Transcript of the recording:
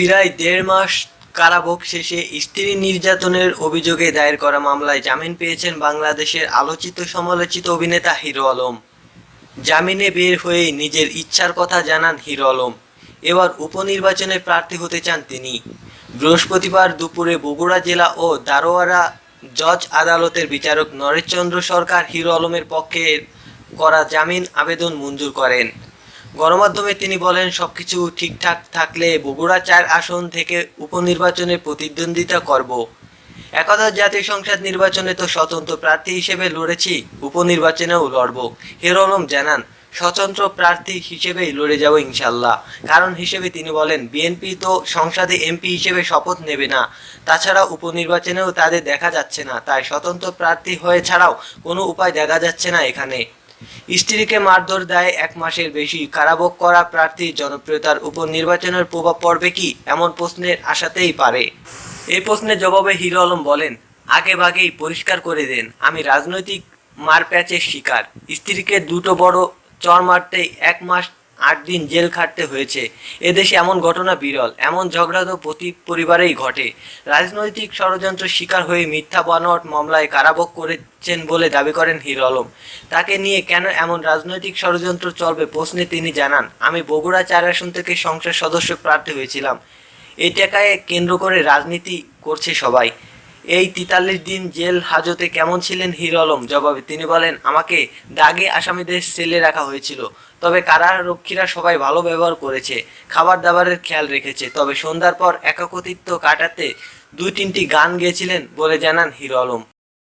প্রায় দেড় মাস কারাভোগ শেষে স্ত্রী নির্যাতনের অভিযোগে দায়ের করা মামলায় জামিন পেয়েছেন বাংলাদেশের আলোচিত সমালোচিত অভিনেতা হিরো আলম। জামিনে বের হয়ে নিজের ইচ্ছার কথা জানান হিরো আলম। এবার উপনির্বাচনে প্রার্থী হতে চান তিনি। বৃহস্পতিবার দুপুরে বগুড়া জেলা ও দারোয়ারা জজ আদালতের বিচারক নরেশচন্দ্র সরকার হিরো আলমের পক্ষে করা জামিন আবেদন মঞ্জুর করেন। গণমাধ্যমে তিনি বলেন, সবকিছু ঠিকঠাক থাকলে বগুড়া চার আসন থেকে উপনির্বাচনে প্রতিদ্বন্দ্বিতা করব। একদা জাতীয় সংসদ নির্বাচনে তো স্বতন্ত্র প্রার্থী হিসেবে লড়েছি, উপনির্বাচনেও লড়ব। হিরো আলম জানান, স্বতন্ত্র প্রার্থী হিসেবেই লড়ে যাব ইনশাল্লাহ কারণ হিসেবে তিনি বলেন, বিএনপি তো সংসদে এমপি হিসেবে শপথ নেবে না। তাছাড়া উপনির্বাচনেও তাদের দেখা যাচ্ছে না। তাই স্বতন্ত্র প্রার্থী হয়ে ছাড়াও কোনো উপায় দেখা যাচ্ছে না এখানে। স্ত্রীকে মারধর দেয় এক মাসের বেশি। কারাভোগ করা প্রার্থীর জনপ্রিয়তার উপর নির্বাচনের প্রভাব পড়বে কি? এমন প্রশ্নের আশাতেই পারে। এই প্রশ্নের জবাবে হিরো আলম বলেন, আগে ভাগেই পরিষ্কার করে দেন, আমি রাজনৈতিক মারপ্যাচের শিকার। স্ত্রীকে দুটো বড় চর মারতেই এক মাস আট দিন জেল খাটতে হয়েছে। এদেশে এমন ঘটনা বিরল, এমন ঝগড়া তো প্রতি পরিবারেই ঘটে। রাজনৈতিক ষড়যন্ত্র শিকার হয়ে মিথ্যা বানোয়াট মামলায় কারাভোগ করেছেন বলে দাবি করেন হিরো আলম। তাকে নিয়ে কেন এমন রাজনৈতিক ষড়যন্ত্র চলবে প্রশ্নে তিনি জানান, আমি বগুড়া চার আসন থেকে সংসদ সদস্য প্রার্থী হয়েছিলাম। এই টাকায় কেন্দ্র করে রাজনীতি করছে সবাই। এই তিতাল্লিশ দিন জেল হাজতে কেমন ছিলেন হিরো আলম? জবাবে তিনি বলেন, আমাকে দাগে আসামিদের সেলে রাখা হয়েছিল। তবে কারারক্ষীরা সবাই ভালো ব্যবহার করেছে খাবার দাবারের খেয়াল রেখেছে। তবে সন্ধ্যার পর একাকতিত্ব কাটাতে দুই তিনটি গান গেয়েছিলেন বলে জানান হিরো আলম।